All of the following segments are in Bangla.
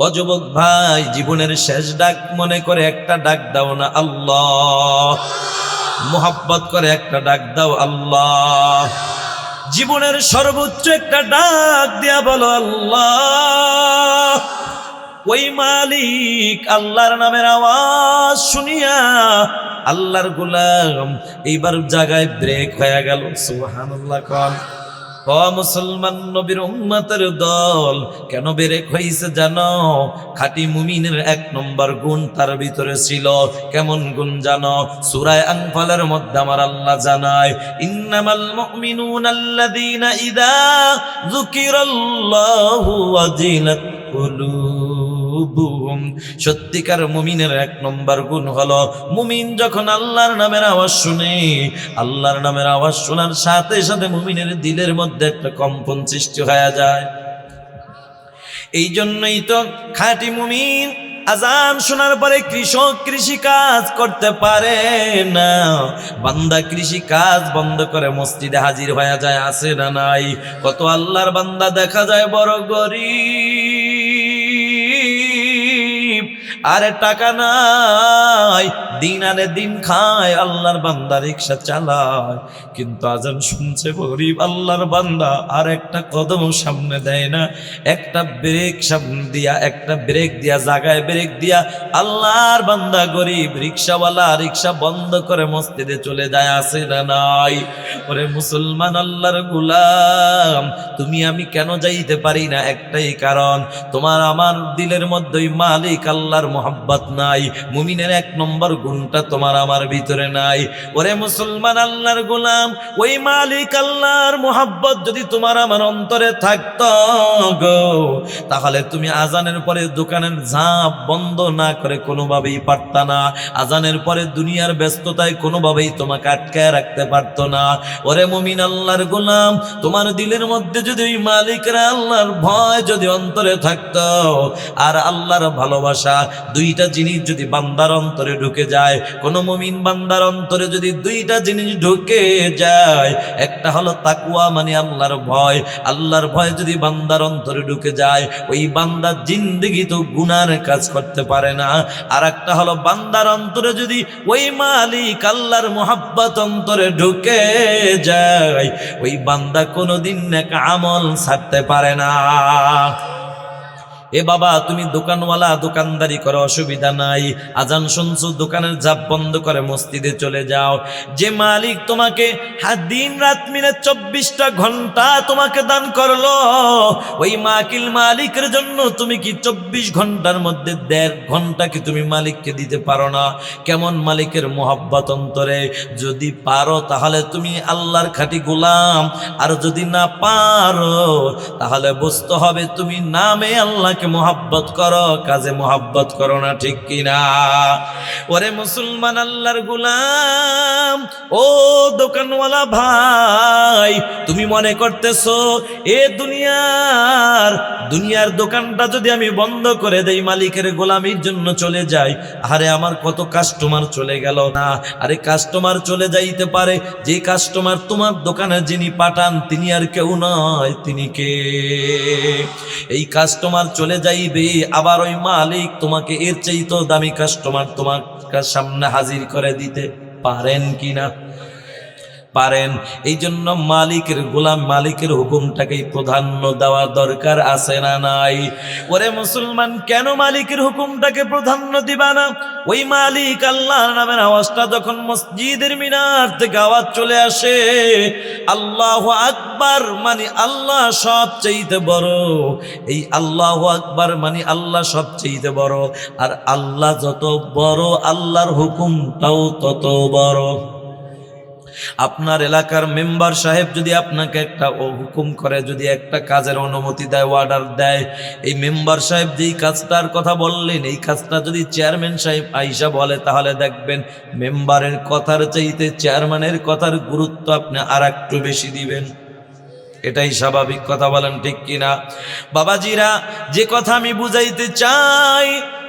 অযুবক ভাই, জীবনের শেষ ডাক মনে করে একটা ডাক দাও না আল্লাহ। মোহাব্বত করে একটা ডাক দাও আল্লাহ। জীবনের সর্বোচ্চ একটা ডাক দিয়া বলো আল্লাহ। ওই মালিক আল্লাহর নামের আওয়াজ শুনিয়া আল্লাহর গুলাম এইবার জায়গায় ব্রেক হয়ে গেল। সুবহানাল্লাহ কন। ও মুসলমান নবীর উম্মতের দল, কেন বেরেক হয়েছে জানো? খাঁটি মুমিনের এক নম্বর গুণ তার ভিতরে ছিল। কেমন গুণ জানো? সূরায়ে আনফালের মধ্যে আমার আল্লাহ জানায়, ইন্নামাল মুমিনুনা আল্লাযীনা ইযা যুকিরাল্লাহু ওয়াজিলাত কুলুবুহুম সত্যিকার মুমিনের এক নম্বর গুণ হলো, মুমিন যখন আল্লাহর নামের আওয়াজ শুনে, আল্লাহর নামের আওয়াজ শোনার সাথে সাথে মুমিনের দিলের মধ্যে একটা কম্পন সৃষ্টি হয়ে যায়। এই জন্যই তো খাঁটি মুমিন আজান শোনার পরে কৃষক কৃষি কাজ করতে পারে না। বান্দা কৃষি কাজ বন্ধ করে মসজিদে হাজির হয়ে যায় আসে না নাই? কত আল্লাহর বান্দা দেখা যায় বড় গরিব। আরে টাকা নাই। দিন আনে দিন খায়, আল্লাহর বান্দা রিক্সা চালায়। কিন্তু আজান শুনছে গরিব আল্লাহর বান্দা, আর একটা কদম সামনে দেয় না। একটা ব্রেক সামনে দিয়া, একটা ব্রেক দিয়া জাগায় ব্রেক দিয়া আল্লাহর বান্দা গরিব রিক্সাওয়ালা, রিক্সা বন্ধ করে মসজিদে চলে যায় আসে না নাই? ওরে মুসলমান আল্লাহর গুলাম, তুমি আমি কেন যাইতে পারি না? একটাই কারণ, তোমার আমার দিলের মধ্যে ওই মালিক আল্লাহর মোহাব্বত নাই। মুমিনের এক নম্বর গুণটা তোমার আমার ভিতরে নাই। ওরে মুসলমান আল্লাহর গোলাম, ওই মালিক আল্লাহর মোহাব্বত যদি তোমার আমার অন্তরে থাকত গো, তাহলে তুমি আজানের পরে দোকানের ঝাঁপ বন্ধ না করে কোনোভাবেই পারতা না। আজানের পরে দুনিয়ার ব্যস্ততায় কোনোভাবেই তোমাকে আটকায় রাখতে পারতো না। ওরে মুমিন আল্লাহর গোলাম, তোমার দিলের মধ্যে যদি ওই মালিকরা আল্লাহর ভয় যদি অন্তরে থাকতো, আর আল্লাহর ভালোবাসা, দুইটা জিনিস যদি বান্দার অন্তরে ঢুকে যায় কোন মুমিন বান্দার অন্তরে যদি দুইটা জিনিস ঢুকে যায়, একটা হলো তাকুয়া মানে আল্লাহর ভয়। আল্লাহর ভয় যদি বান্দার অন্তরে ঢুকে যায়, ওই বান্দার জিন্দগি তো গুনার কাজ করতে পারে না। আর একটা হলো বান্দার অন্তরে যদি ওই মালিক আল্লাহর মোহাব্বত অন্তরে ঢুকে যায়, ওই বান্দা কোনোদিন এক আমল ছাড়তে পারে না। এ বাবা, তুমি দোকানওয়ালা, দোকানদারি করো, অসুবিধা নাই। আজান শুনছো, দোকানের জাপ বন্ধ করে মসজিদে চলে যাও। যে মালিক তোমাকে হাত দিন রাত মিলে চব্বিশটা ঘণ্টা তোমাকে দান করল, ওই মাকিল মালিকের জন্য তুমি কি চব্বিশ ঘণ্টার মধ্যে দেড় ঘণ্টা কি তুমি মালিককে দিতে পারো না? কেমন মালিকের মোহাব্বত অন্তরে? যদি পারো, তাহলে তুমি আল্লাহর খাঁটি গোলাম। আর যদি না পারো, তাহলে বুঝতে হবে তুমি নামে আল্লাহকে মোহাব্বত করো, কাজে মোহাব্বত করো না, ঠিক কিনা? ওরে মুসলমান আল্লাহর গুলাম, ও দোকানওয়ালা ভাই, তুমি মনে করতেছো, এ দুনিয়ার দুনিয়ার দোকানটা যদি আমি বন্ধ করে দেই, মালিকের গোলামির জন্য চলে যাই, আরে আমার কত কাস্টমার চলে গেল না? আরে কাস্টমার চলে যাইতে পারে, যে কাস্টমার তোমার দোকানে যিনি পাঠান, তিনি আর কেউ নয়, তিনি কে? এই কাস্টমার চলে যাইবে, আবার ওই মালিক তোমাকে এর চেয়ে তো দামি কাস্টমার তোমার সামনে হাজির করে দিতে পারেন কিনা? পারেন। এই জন্য মালিকের গোলাম মালিকের হুকুমটাকেই প্রাধান্য দেওয়া দরকার আছে না নাই? ওরে মুসলমান, কেন মালিকের হুকুমটাকে প্রাধান্য দিবা না? ওই মালিক আল্লাহর নামের আওয়াজটা যখন মসজিদের মিনার থেকে আওয়াজ চলে আসে, আল্লাহ আকবার মানে আল্লাহ সব চাইতে বড়। এই আল্লাহ আকবার মানে আল্লাহ সব চাইতে বড়। আর আল্লাহ যত বড়, আল্লাহর হুকুমটাও তত বড়। আপনার এলাকার মেম্বার সাহেব যদি আপনাকে একটা হুকুম করে, যদি একটা কাজের অনুমতি দেয় অর্ডার দেয়, এই মেম্বার সাহেব যেই কাজটার কথা বললেন, এই কাজটা যদি চেয়ারম্যান সাহেব আইসা বলে, তাহলে দেখবেন মেম্বারের কথার চাইতে চেয়ারম্যানের কথার গুরুত্ব আপনি আর একটু বেশি দিবেন। এটাই স্বাভাবিক কথা বলেন ঠিক কিনা? বাবাজিরা, যে কথা আমি বুঝাইতে চাই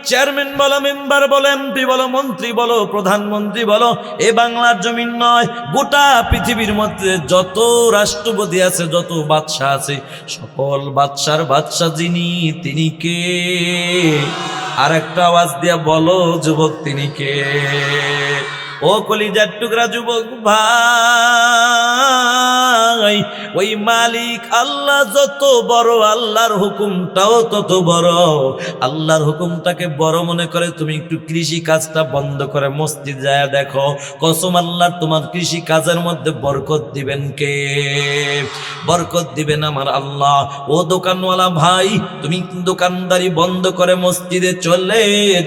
চেয়ারম্যান বলো মেম্বার বলো এমপি বলো, মন্ত্রী বলো, প্রধানমন্ত্রী বলো, এ বাংলার জমিন নয়, গোটা পৃথিবীর মধ্যে যত রাষ্ট্রপতি আছে, যত বাদশাহ আছে, সকল বাদশার বাদশাহ যিনি, তিনি কে? আর একটা আওয়াজ দিয়া বলো, যুবক, তিনি কে? ও কলিজার টুকরা, যুবক ভাই। ওই মালিক আল্লাহ যত বড়, আল্লাহর হুকুমটাও তত বড়। আল্লাহর হুকুমটাকে বড় মনে করে তুমি একটু কৃষি কাজটা বন্ধ করে মসজিদ যায় দেখো, কসম আল্লাহ তোমার কৃষি কাজের মধ্যে বরকত দিবেন কে? বরকত দিবেন আমার আল্লাহ। ও দোকানওয়ালা ভাই, তুমি দোকানদারি বন্ধ করে মসজিদে চলে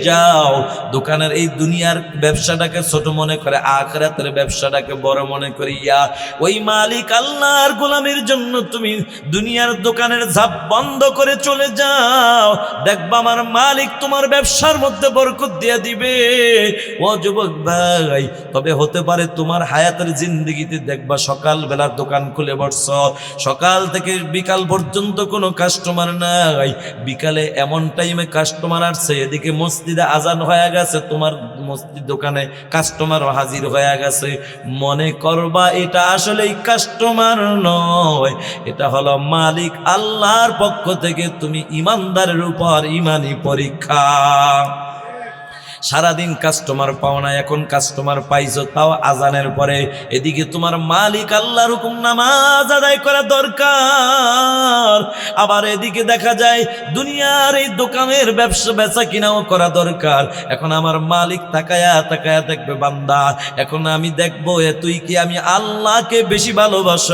যাও। দোকানের এই দুনিয়ার ব্যবসাটাকে ছোট মনে করে, আখরাতের ব্যবসাটাকে বড় মনে করিয়া। ওই মালিক আল্লাহর গোলামের জন্য তুমি দুনিয়ার দোকানের ঝাপ বন্ধ করে চলে যাও। দেখবা আমার মালিক তোমার ব্যবসার মধ্যে বরকত দিয়ে দিবে। ও যুবক ভাই, তবে হতে পারে তোমার হায়াতের জিন্দগিতে দেখবা সকাল বেলার দোকান খুলে বসছ। সকাল থেকে বিকাল পর্যন্ত কোনো কাস্টমার নাই। বিকালে এমন টাইমে কাস্টমার আসছে, এদিকে মসজিদে আজান হয়ে গেছে, তোমার মসজিদ দোকানে কাস্টমার হাজির হয়ে গেছে। মনে করবা এটা আসলেই কাস্টমার। নয়। এটা হলো মালিক আল্লাহর পক্ষ থেকে তুমি ইমানদারের উপর ইমানি পরীক্ষা। সারাদিন কাস্টমার পাও না, এখন কাস্টমার পাইছো তাও আজানের পরে। এদিকে তোমার মালিক আল্লাহ হুকুম নামাজ আদায় করা দরকার। আবার এদিকে দেখা যায় দুনিয়ার এই দোকানের ব্যবসা বেচা কিনাও করা দরকার। এখন আমার মালিক তাকায়া তাকায়া দেখবে, বান্দা, এখন আমি দেখব এ তুই কি আমি আল্লাহকে বেশি ভালোবাস?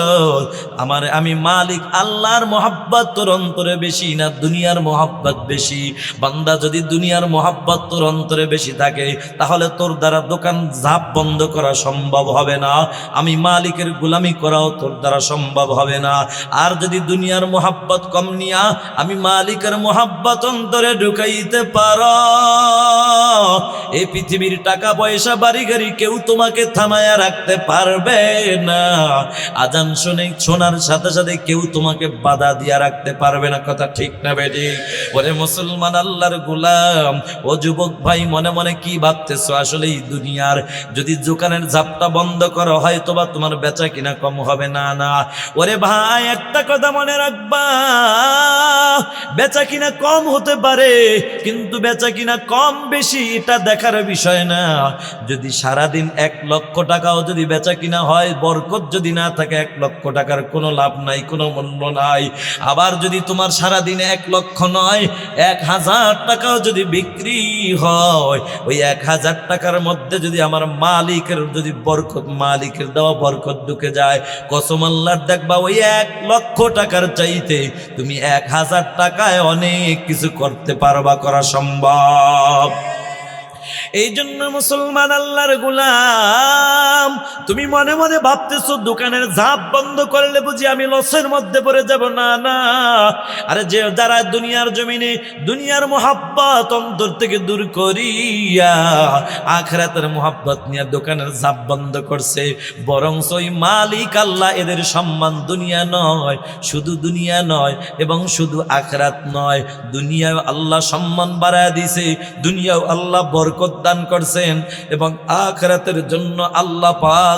আমার আমি মালিক আল্লাহর মোহাব্বত তোর অন্তরে বেশি না দুনিয়ার মোহাব্বত বেশি? বান্দা, যদি দুনিয়ার মোহাব্বত তোর অন্তরে বেশি থাকে, তাহলে তোর দ্বারা দোকান ঝাপ বন্ধ করা সম্ভব হবে না। আমি মালিকের গুলামি করাও তোর দ্বারা সম্ভব হবে না। আর যদি দুনিয়ার মোহাব্বত কম নিয়া, আমি মালিকের মোহাব্বত অন্তরে ঢুকাইতে পার। এই পৃথিবীর টাকা পয়সা, বাড়ি গাড়ি কেউ তোমাকে থামায়া রাখতে পারবে না। আজান শুনে শোনার সাথে সাথে কেউ তোমাকে বাধা দিয়া রাখতে পারবে না। কথা ঠিক না বেটি? ওরে মুসলমান আল্লাহর গোলাম। ও যুবক ভাই, মনে মনে কি ভাবতেছো? আসলে এই দুনিয়ার যদি দোকানের ঝাপটা বন্ধ করো হয়তো বা তোমার বেচা কিনা কম হবে। না না। ওরে ভাই, একটা কথা মনে রাখবা। বেচা কিনা কম হতে পারে, কিন্তু বেচা কিনা কম বেশি, এটা দেখার বিষয় না। যদি সারাদিন এক লক্ষ টাকাও যদি বেচা কিনা হয়, বরকত যদি না থাকে, এক লক্ষ টাকার কোনো লাভ নাই, কোনো মূল্য নাই। আবার যদি তোমার সারাদিনে এক লক্ষ নয়, এক হাজার টাকাও যদি বিক্রি হয়, ওই এক হাজার টাকার মধ্যে যদি আমার মালিকের যদি বরকত, মালিকের দেওয়া বরকত ঢুকে যায়, কসম আল্লাহর দেখবা, ওই এক লক্ষ টাকার চাইতে তুমি এক হাজার টাকায় অনেক কিছু করতে পারবা, করা সম্ভব। এই জন্য মুসলমান আল্লাহর গুলাম। তুমি মনে মনে ভাবতেছো দোকানের ঝাপ বন্ধ করলে বুঝি আমি লসের মধ্যে পড়ে যাব? না না। আরে যে যারা দুনিয়ার জমিনে দুনিয়ার মোহাব্বত অন্তর থেকে দূর করিয়া আখরাতের মোহাব্বত নিয়ে দোকানের ঝাপ বন্ধ করছে বরং ওই মালিক আল্লাহ এদের সম্মান দুনিয়া নয়, শুধু দুনিয়া নয় এবং শুধু আখরাত নয়। দুনিয়ায় আল্লাহ সম্মান বাড়ায় দিছে দুনিয়াও আল্লাহ বরকত দান করছেন এবং আখরাতের জন্য আল্লাহ পাক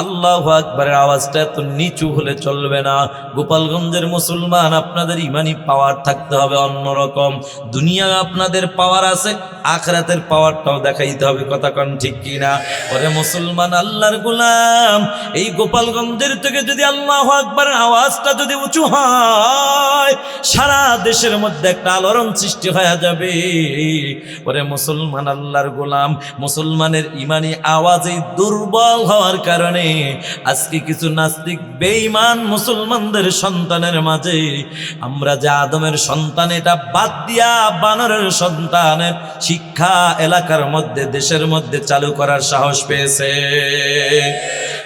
আল্লাহ আকবরের আওয়াজটা এত নিচু হলে চলবে না। গোপালগঞ্জের মুসলমান আপনাদের ইমানি পাওয়ার থাকতে হবে অন্যরকম। দুনিয়া আপনাদের পাওয়ার আছে, আখরাতের পাওয়ারটাও দেখাইতে হবে, কথা কন ঠিক কিনা? ওরে মুসলমান, আল্লাহর গুলাম, এই গোপালগঞ্জের থেকে যদি আল্লাহ আকবরের আওয়াজটা যদি উঁচু হয়, সারা দেশের মধ্যে একটা আলোড়ন সৃষ্টি হয়ে যাবে। ওরে মুসলমান, আল্লাহর গোলাম, মুসলমানের ইমানি আওয়াজ এই দুর্বল হওয়ার কারণে আজকে কিছু নাস্তিক বেঈমান মুসলমানদের সন্তানের মাঝে, আমরা যে আদমের সন্তান, এটা বাদ দিয়া বানরের সন্তানের শিক্ষা এলাকার মধ্যে, দেশের মধ্যে চালু করার সাহস পেয়েছে।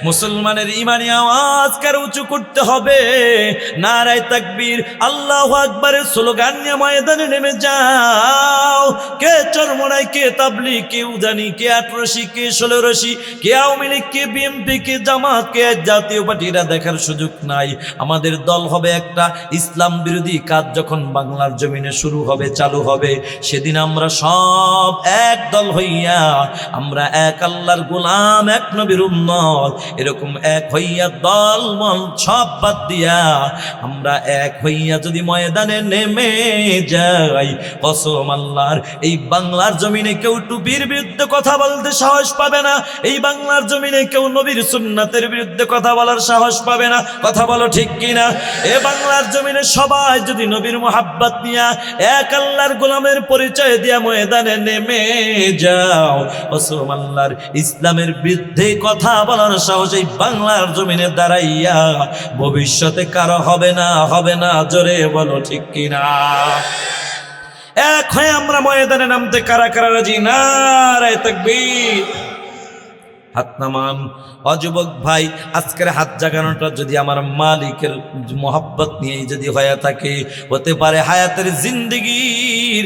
মুসলমানের ইমানি আওয়াজ কার উঁচু করতে হবে? নারায় তাকবীর, আল্লাহ আকবরের স্লোগান নিয়ে ময়দানে নেমে যাও। কে চরমনাই কে তাবলি কে উদানি, কে আটরশি কে ষোলো রশি কে আওয়ামী লীগ, কে বিএনপি, কে জামাত, কে জাতীয় পার্টিরা দেখার সুযোগ নাই। আমাদের দল হবে একটা ইসলাম বিরোধী কাজ যখন বাংলার জমিনে শুরু হবে, চালু হবে, সেদিন আমরা সব এক দল হইয়া, আমরা এক আল্লাহর গোলাম, এক নবীর উম্মত এরকম এক হইয়া দল মল সব বাদ দিয়া আমরা এক হইয়া যদি ময়দানে নেমে যাই, কসম আল্লাহর, এই বাংলার জমিনে কেউ টুপির বিরুদ্ধে কথা বলতে সাহস পাবে না, এই বাংলার জমিনে কেউ নবীর সুন্নাতের বিরুদ্ধে কথা বলার সাহস পাবে না, কথা বলো ঠিক কিনা? এ বাংলার জমিনে সবাই যদি নবীর মোহাব্বত নিয়া এক আল্লাহর গোলামের পরিচয় দিয়া ময়দানে নেমে যাও, কসম আল্লাহর, ইসলামের বিরুদ্ধে কথা বলার সাহস এই বাংলার জমিনে দাঁড়াইয়া ভবিষ্যতে কারও হবে না হবে না, জোরে বলো ঠিক কিনা? এক হয়ে আমরা ময়দানে নামতে কারা কারা রাজি? না রায় হাত নামান। অযুবক ভাই, আজকের হাত জাগানোটা যদি আমার মালিকের মোহাব্বত নিয়েই যদি হয়ে থাকে, হতে পারে হায়াতের জিন্দিগির